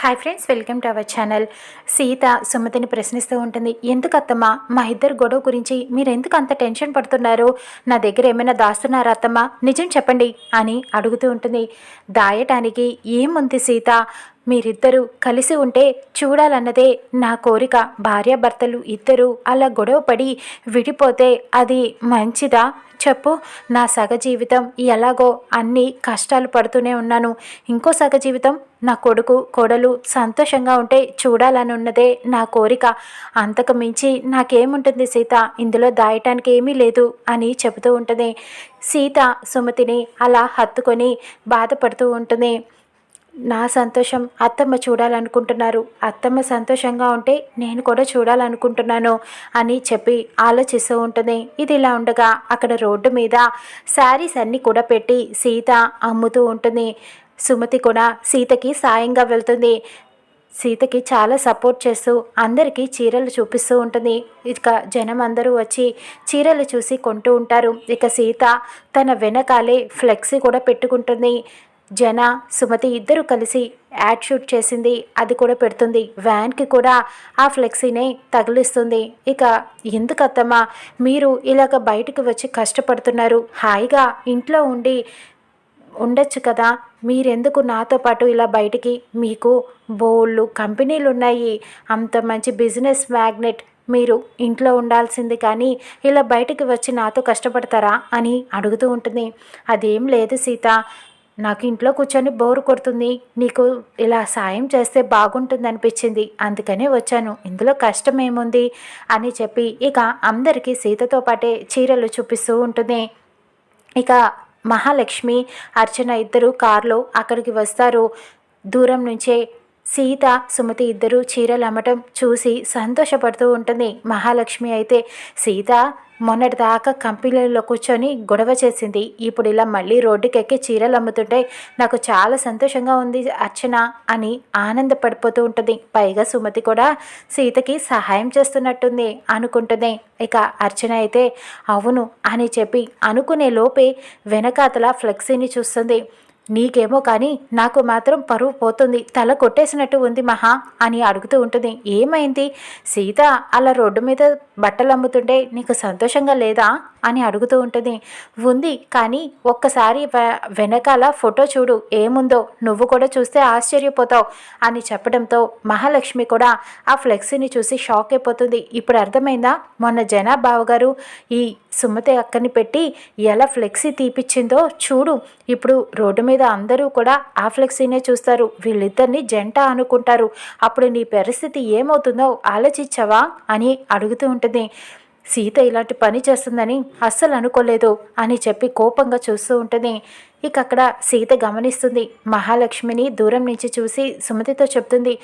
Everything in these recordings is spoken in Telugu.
Hi friends welcome to our channel Sita సుమతిని ప్రశ్నిస్తూ ఉంటుంది ఎందుకు మా ఇద్దరు గొడవ గురించి మీరు ఎందుకు అంత టెన్షన్ పడుతున్నారు? నా దగ్గర ఏమైనా దాస్తున్నారా అత్తమ్మ? నిజం చెప్పండి అని అడుగుతూ ఉంటుంది. దాయటానికి ఏముంది సీత? మీరిద్దరూ కలిసి ఉంటే చూడాలన్నదే నా కోరిక. భార్యాభర్తలు ఇద్దరూ అలా గొడవపడి విడిపోతే అది మంచిదా? చెప్పు. నా సగ జీవితం ఎలాగో అన్ని కష్టాలు పడుతూనే ఉన్నాను. ఇంకో సగ జీవితం నా కొడుకు కోడలు సంతోషంగా ఉంటే చూడాలని ఉన్నదే నా కోరిక. అంతకు మించి నాకేముంటుంది సీత? ఇందులో దాయటానికి ఏమీ లేదు అని చెబుతూ ఉంటుంది. సీత సుమతిని అలా హత్తుకొని బాధపడుతూ ఉంటుంది. నా సంతోషం అత్తమ్మ చూడాలనుకుంటున్నారు. అత్తమ్మ సంతోషంగా ఉంటే నేను కూడా చూడాలనుకుంటున్నాను అని చెప్పి ఆలోచిస్తూ ఉంటుంది. ఇది ఇలా ఉండగా అక్కడ రోడ్డు మీద శారీస్ అన్నీ కూడా పెట్టి సీత అమ్ముతూ ఉంటుంది. సుమతి కూడా సీతకి సాయంగా వెళ్తుంది. సీతకి చాలా సపోర్ట్ చేస్తూ అందరికీ చీరలు చూపిస్తూ ఉంటుంది. ఇక జనం అందరూ వచ్చి చీరలు చూసి కొంటూ ఉంటారు. ఇక సీత తన వెనకాలే ఫ్లెక్సీ కూడా పెట్టుకుంటుంది. జన సుమతి ఇద్దరు కలిసి యాడ్ షూట్ చేసింది. అది కూడా పెడుతుంది. వ్యాన్కి కూడా ఆ ఫ్లెక్సీనే తగిలిస్తుంది. ఇక ఎందుకత్తమ్మా మీరు ఇలాగ బయటకు వచ్చి కష్టపడుతున్నారు. హాయిగా ఇంట్లో ఉండి ఉండొచ్చు కదా. మీరెందుకు నాతో పాటు ఇలా బయటికి? మీకు బోళ్ళు కంపెనీలు ఉన్నాయి అంత మంచి బిజినెస్ మ్యాగ్నెట్. మీరు ఇంట్లో ఉండాల్సింది కానీ ఇలా బయటికి వచ్చి నాతో కష్టపడతారా అని అడుగుతూ ఉంటుంది. అదేం లేదు సీత. నాకు ఇంట్లో కూర్చొని బోరు కొడుతుంది. నీకు ఇలా సాయం చేస్తే బాగుంటుంది అనిపించింది అందుకనే వచ్చాను. ఇందులో కష్టం ఏముంది అని చెప్పి ఇక అందరికీ సీతతో పాటే చీరలు చూపిస్తూ ఉంటుంది. ఇక మహాలక్ష్మి అర్చన ఇద్దరు కారులో అక్కడికి వస్తారు. దూరం నుంచే సీత సుమతి ఇద్దరూ చీరలు అమ్మటం చూసి సంతోషపడుతూ ఉంటుంది. మహాలక్ష్మి అయితే సీత మొన్నటిదాకా కంపెనీలో కూర్చొని గొడవ చేసింది. ఇప్పుడు ఇలా మళ్ళీ రోడ్డుకెక్కి చీరలు అమ్ముతుంటే నాకు చాలా సంతోషంగా ఉంది అర్చన అని ఆనందపడిపోతూ ఉంటుంది. పైగా సుమతి కూడా సీతకి సహాయం చేస్తున్నట్టుంది అనుకుంటుంది. ఇక అర్చన అయితే అవును అని చెప్పి అనుకునే లోపే వెనకాతల ఫ్లెక్సీని చూస్తుంది. నీకేమో కానీ నాకు మాత్రం పరువు పోతుంది. తల కొట్టేసినట్టు ఉంది మహా అని అడుగుతూ ఉంటుంది. ఏమైంది? సీత అలా రోడ్డు మీద బట్టలు అమ్ముతుంటే నీకు సంతోషంగా లేదా? అని అడుగుతూ ఉంటుంది. ఉంది కానీ ఒక్కసారి వెనకాల ఫోటో చూడు. ఏముందో? నువ్వు కూడా చూస్తే ఆశ్చర్యపోతావు అని చెప్పడంతో మహాలక్ష్మి కూడా ఆ ఫ్లెక్సీని చూసి షాక్ అయిపోతుంది. ఇప్పుడు అర్థమైందా? మొన్న జనాబాబు ఈ సుమతి అక్కని పెట్టి ఎలా ఫ్లెక్సీ తీపిచ్చిందో చూడు. ఇప్పుడు రోడ్డు మీద అందరూ కూడా ఆ ఫ్లెక్సీనే చూస్తారు. వీళ్ళిద్దరిని జంట అనుకుంటారు. అప్పుడు నీ పరిస్థితి ఏమవుతుందో ఆలోచించవా అని అడుగుతూ ఉంటుంది. సీత ఇలాంటి పని చేస్తుందని అస్సలు అనుకోలేదు అని చెప్పి కోపంగా చూస్తూ ఉంటుంది. ఇక అక్కడ సీత గమనిస్తుంది. మహాలక్ష్మిని దూరం నుంచి చూసి సుమతితో చెప్తుంది.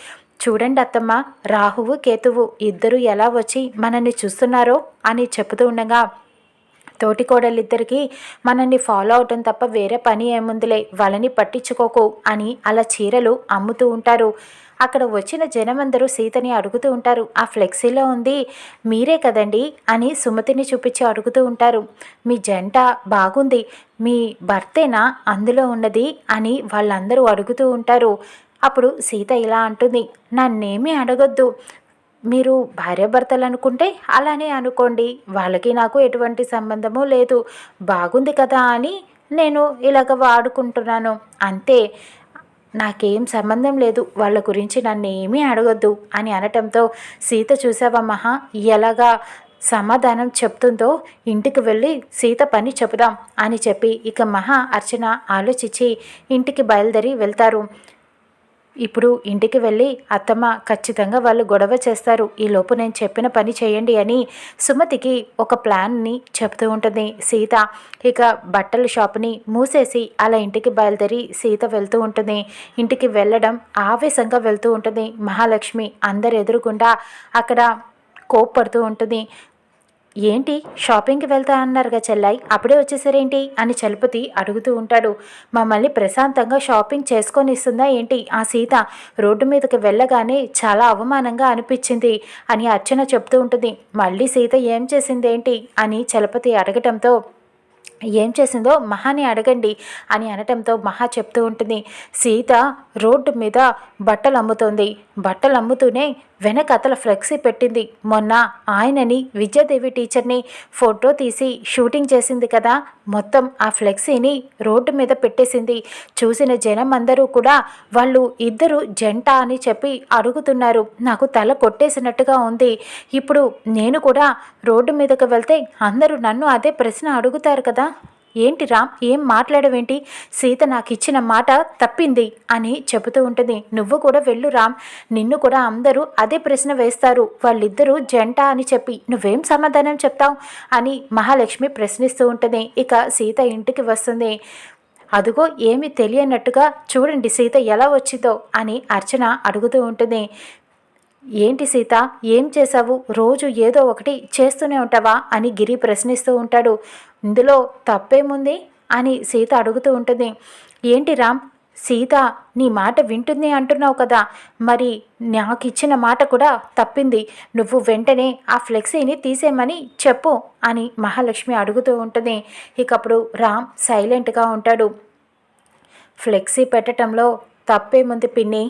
చూడండి అత్తమ్మ రాహువు కేతువు ఇద్దరు ఎలా వచ్చి మనల్ని చూస్తున్నారో అని చెబుతూ ఉండగా తోటికోడలిద్దరికీ మనల్ని ఫాలో అవటం తప్ప వేరే పని ఏముందిలే వాళ్ళని పట్టించుకోకు అని అలా చీరలు అమ్ముతూ ఉంటారు. అక్కడ వచ్చిన జనమందరూ సీతని అడుగుతూ ఉంటారు ఆ ఫ్లెక్సీలో ఉంది మీరే కదండి? అని సుమతిని చూపించి అడుగుతూ ఉంటారు. మీ జంట బాగుంది మీ భర్తేనా అందులో ఉన్నది? అని వాళ్ళందరూ అడుగుతూ ఉంటారు. అప్పుడు సీత ఇలా అంటుంది నన్నేమీ అడగొద్దు మీరు భార్యాభర్తలు అనుకుంటే అలానే అనుకోండి. వాళ్ళకి నాకు ఎటువంటి సంబంధము లేదు. బాగుంది కదా అని నేను ఇలాగ వాడుకుంటున్నాను. అంతే. నాకేం సంబంధం లేదు. వాళ్ళ గురించి నన్ను ఏమీ అడగొద్దు అని అనటంతో సీత చూసావా మహా? ఎలాగా సమాధానం చెప్తుందో? ఇంటికి వెళ్ళి సీత పని చెబుదాం అని చెప్పి ఇక మహా అర్చన ఆలోచించి ఇంటికి బయలుదేరి వెళ్తారు. ఇప్పుడు ఇంటికి వెళ్ళి అత్తమ్మ ఖచ్చితంగా వాళ్ళు గొడవ చేస్తారు. ఈ లోపు నేను చెప్పిన పని చేయండి అని సుమతికి ఒక ప్లాన్ని చెప్తూ ఉంటుంది. సీత ఇక బట్టల షాప్ని మూసేసి అలా ఇంటికి బయలుదేరి సీత వెళ్తూ ఉంటుంది. ఇంటికి వెళ్ళడం ఆవేశంగా వెళ్తూ ఉంటుంది. మహాలక్ష్మి అందరు ఎదురుకుండా అక్కడ కోప్పడుతూ ఉంటుంది. ఏంటి? షాపింగ్కి వెళ్తా అన్నారుగా చెల్లాయి. అప్పుడే వచ్చేసారేంటి? అని చలపతి అడుగుతూ ఉంటాడు. మమ్మల్ని ప్రశాంతంగా షాపింగ్ చేసుకొని ఇస్తుందా ఏంటి? ఆ సీత రోడ్డు మీదకి వెళ్ళగానే చాలా అవమానంగా అనిపించింది అని అర్చన చెప్తూ ఉంటుంది. మళ్ళీ సీత ఏం చేసిందేంటి? అని చలపతి అడగటంతో ఏం చేసిందో మహాని అడగండి అని అనటంతో మహా చెప్తూ ఉంటుంది. సీత రోడ్డు మీద బట్టలు అమ్ముతోంది. బట్టలు అమ్ముతూనే వెనక అతల ఫ్లెక్సీ పెట్టింది. మొన్న ఆయనని విద్యాదేవి టీచర్ని ఫోటో తీసి షూటింగ్ చేసింది కదా. మొత్తం ఆ ఫ్లెక్సీని రోడ్డు మీద పెట్టేసింది. చూసిన జనం అందరూ కూడా వాళ్ళు ఇద్దరు జంట అని చెప్పి అడుగుతున్నారు. నాకు తల కొట్టేసినట్టుగా ఉంది. ఇప్పుడు నేను కూడా రోడ్డు మీదకు వెళ్తే అందరూ నన్ను అదే ప్రశ్న అడుగుతారు కదా. ఏంటి రామ్ ఏం మాట్లాడవేంటి? సీత నాకు ఇచ్చిన మాట తప్పింది అని చెబుతూ ఉంటుంది. నువ్వు కూడా వెళ్ళు రామ్. నిన్ను కూడా అందరూ అదే ప్రశ్న వేస్తారు. వాళ్ళిద్దరూ జంట అని చెప్పి నువ్వేం సమాధానం చెప్తావు? అని మహాలక్ష్మి ప్రశ్నిస్తూ ఉంటుంది. ఇక సీత ఇంటికి వస్తుంది. అదుగో ఏమీ తెలియనట్టుగా చూడండి సీత ఎలా వచ్చిందో అని అర్చన అడుగుతూ ఉంటుంది. ఏంటి సీత? ఏం చేశావు? రోజు ఏదో ఒకటి చేస్తూనే ఉంటావా? అని గిరి ప్రశ్నిస్తూ ఉంటాడు. ఇందులో తప్పేముంది? అని సీత అడుగుతూ ఉంటుంది. ఏంటి రామ్? సీత నీ మాట వింటుంది అంటున్నావు కదా. మరి నాకు ఇచ్చిన మాట కూడా తప్పింది. నువ్వు వెంటనే ఆ ఫ్లెక్సీని తీసేయమని చెప్పు అని మహాలక్ష్మి అడుగుతూ ఉంటుంది. ఇకప్పుడు రామ్ సైలెంట్గా ఉంటాడు. ఫ్లెక్సీ పెట్టడంలో తప్పేముంది పిన్ని?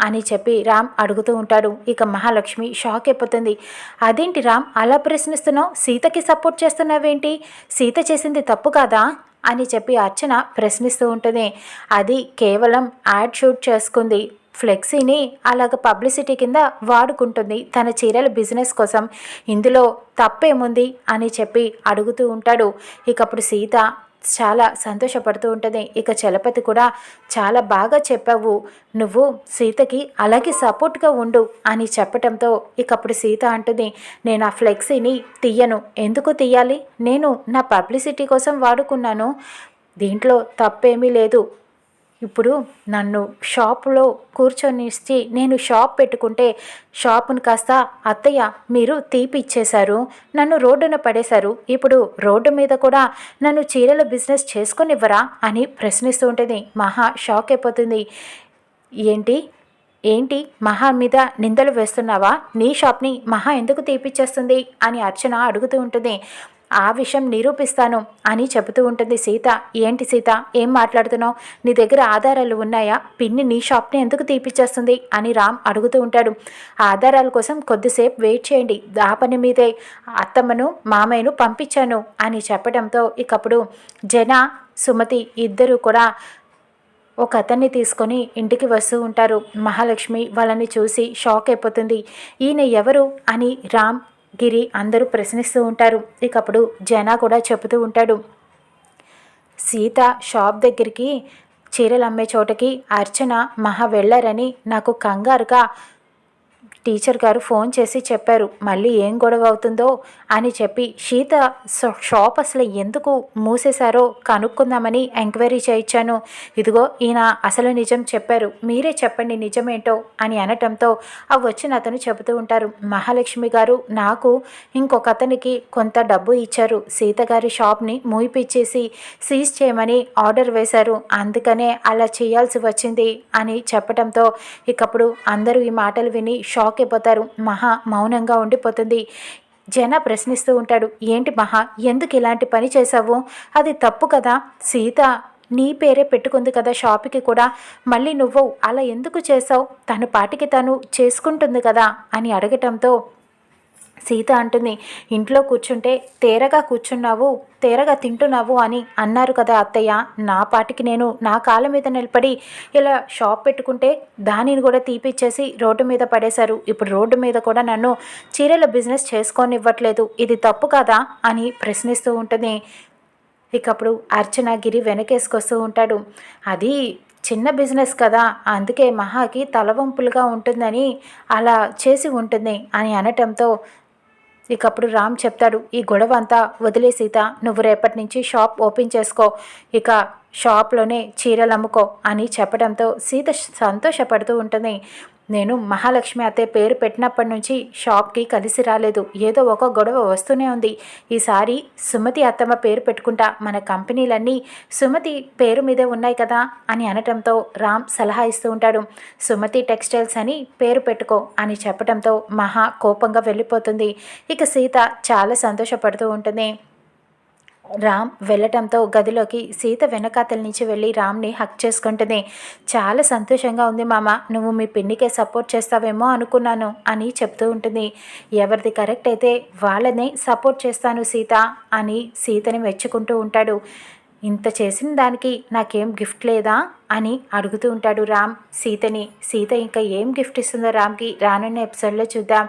అని చెప్పి రామ్ అడుగుతూ ఉంటాడు. ఇక మహాలక్ష్మి షాక్ అయిపోతుంది. అదేంటి రామ్ అలా ప్రశ్నిస్తున్నావు? సీతకి సపోర్ట్ చేస్తున్నావేంటి? సీత చేసింది తప్పు కాదా? అని చెప్పి అర్చన ప్రశ్నిస్తూ ఉంటుంది. అది కేవలం యాడ్ షూట్ చేసుకుంది. ఫ్లెక్సీని అలాగ పబ్లిసిటీ కింద వాడుకుంటుంది తన చీరల బిజినెస్ కోసం. ఇందులో తప్పేముంది? అని చెప్పి అడుగుతూ ఉంటాడు. ఇకప్పుడు సీత చాలా సంతోషపడుతూ ఉంటుంది. ఇక చలపతి కూడా చాలా బాగా చెప్పావు. నువ్వు సీతకి అలాగే సపోర్ట్గా ఉండు అని చెప్పటంతో ఇక అప్పుడు సీత అంటుంది. నేను ఆ ఫ్లెక్సీని తీయను. ఎందుకు తీయాలి? నేను నా పబ్లిసిటీ కోసం వాడుకున్నాను. దీంట్లో తప్పేమీ లేదు. ఇప్పుడు నన్ను షాపులో కూర్చొనిస్తే నేను షాప్ పెట్టుకుంటే షాపును కాస్త అత్తయ్య మీరు తీపి ఇచ్చేశారు నన్ను రోడ్డున పడేశారు ఇప్పుడు రోడ్డు మీద కూడా నన్ను చీరల బిజినెస్ చేసుకొనివ్వరా? అని ప్రశ్నిస్తూ ఉంటుంది. మహా షాక్ అయిపోతుంది. ఏంటి? ఏంటి? మహా మీద నిందలు వేస్తున్నావా? నీ షాప్ని మహా ఎందుకు తీపిచ్చేస్తుంది? అని అర్చన అడుగుతూ ఉంటుంది. ఆ విషయం నిరూపిస్తాను అని చెబుతూ ఉంటుంది సీత. ఏంటి సీత? ఏం మాట్లాడుతున్నావు? నీ దగ్గర ఆధారాలు ఉన్నాయా? పిన్ని నీ షాప్ని ఎందుకు తీపిచ్చేస్తుంది? అని రామ్ అడుగుతూ ఉంటాడు. ఆధారాల కోసం కొద్దిసేపు వెయిట్ చేయండి. ఆ పని మీదే అత్తమ్మను మామయ్యను పంపించాను అని చెప్పడంతో ఇకప్పుడు జన సుమతి ఇద్దరు కూడా ఒక అతన్ని తీసుకొని ఇంటికి వస్తూ ఉంటారు. మహాలక్ష్మి వాళ్ళని చూసి షాక్ అయిపోతుంది. ఈయన ఎవరు? అని రామ్ గిరి అందరూ ప్రశ్నిస్తూ ఉంటారు. ఇకప్పుడు జనా కూడా చెబుతూ ఉంటాడు. సీత షాప్ దగ్గరికి చీరలు అమ్మే చోటకి అర్చన మహా వెళ్ళారని నాకు కంగారుగా టీచర్ గారు ఫోన్ చేసి చెప్పారు మళ్ళీ ఏం గొడవ అవుతుందో? అని చెప్పి సీత షాప్ అసలు ఎందుకు మూసేశారో కనుక్కుందామని ఎంక్వైరీ చేయించాను. ఇదిగో ఈయన అసలు నిజం చెప్పారు మీరే చెప్పండి నిజమేంటో? అని అనటంతో అవి వచ్చిన అతను చెబుతూ ఉంటారు. మహాలక్ష్మి గారు నాకు ఇంకొక అతనికి కొంత డబ్బు ఇచ్చారు. సీత గారి షాప్ని మూయిపిచ్చేసి సీజ్ చేయమని ఆర్డర్ వేశారు. అందుకనే అలా చేయాల్సి వచ్చింది అని చెప్పడంతో ఇకప్పుడు అందరూ ఈ మాటలు విని షాక్ షాక్ అయిపోతారు మహా మౌనంగా ఉండిపోతుంది. జన ప్రశ్నిస్తూ ఉంటాడు ఏంటి మహా ఎందుకు ఇలాంటి పని చేశావు? అది తప్పు కదా. సీత నీ పేరే పెట్టుకుంది కదా షాప్కి కూడా. మళ్ళీ నువ్వు అలా ఎందుకు చేసావు తన పాటికి తను చేసుకుంటుంది కదా అని అడగటంతో సీత అంటుంది ఇంట్లో కూర్చుంటే తేరగా కూర్చున్నావు తేరగా తింటున్నావు అని అన్నారు కదా అత్తయ్య. నా పాటికి నేను నా కాళ్ళ మీద నిలబడి ఇలా షాప్ పెట్టుకుంటే దానిని కూడా తీపిచ్చేసి రోడ్డు మీద పడేశారు. ఇప్పుడు రోడ్డు మీద కూడా నన్ను చీరల బిజినెస్ చేసుకోనివ్వట్లేదు. ఇది తప్పు కదా? అని ప్రశ్నిస్తూ ఉంటుంది. ఇకప్పుడు అర్చన గిరి వెనకేసుకొస్తూ ఉంటాడు. అది చిన్న బిజినెస్ కదా అందుకే మహాకి తలవంపులుగా ఉంటుందని అలా చేసి ఉంటుంది అని అనటంతో ఇకప్పుడు రామ్ చెప్తాడు ఈ గొడవ అంతా వదిలే సీత నువ్వు రేపటి నుంచి షాప్ ఓపెన్ చేసుకో ఇక షాప్లోనే చీరలు అమ్ముకో అని చెప్పడంతో సీత సంతోషపడుతూ ఉంటుంది. నేను మహాలక్ష్మి అత్తే పేరు పెట్టినప్పటి నుంచి షాప్కి కలిసి రాలేదు. ఏదో ఒక గొడవ వస్తూనే ఉంది. ఈసారి సుమతి అత్తమ్మ పేరు పెట్టుకుంటా మన కంపెనీలన్నీ సుమతి పేరు మీదే ఉన్నాయి కదా అని అనటంతో రామ్ సలహా ఇస్తూ ఉంటాడు. సుమతి టెక్స్టైల్స్ అని పేరు పెట్టుకో అని చెప్పడంతో మహా కోపంగా వెళ్ళిపోతుంది. ఇక సీత చాలా సంతోషపడుతూ ఉంటుంది. రామ్ వెళ్ళటంతో గదిలోకి సీత వెనకాతల నుంచి వెళ్ళి రామ్ని హక్ చేసుకుంటుంది. చాలా సంతోషంగా ఉంది మామ నువ్వు మీ పిన్నికే సపోర్ట్ చేస్తావేమో అనుకున్నాను అని చెప్తూ ఉంటుంది. ఎవరిది కరెక్ట్ అయితే వాళ్ళనే సపోర్ట్ చేస్తాను సీత అని సీతని మెచ్చుకుంటూ ఉంటాడు. ఇంత చేసిన దానికి నాకేం గిఫ్ట్ లేదా అని అడుగుతూ ఉంటాడు రామ్. సీతని సీత ఇంకా ఏం గిఫ్ట్ ఇస్తుందో రామ్కి రానున్న ఎపిసోడ్లో చూద్దాం.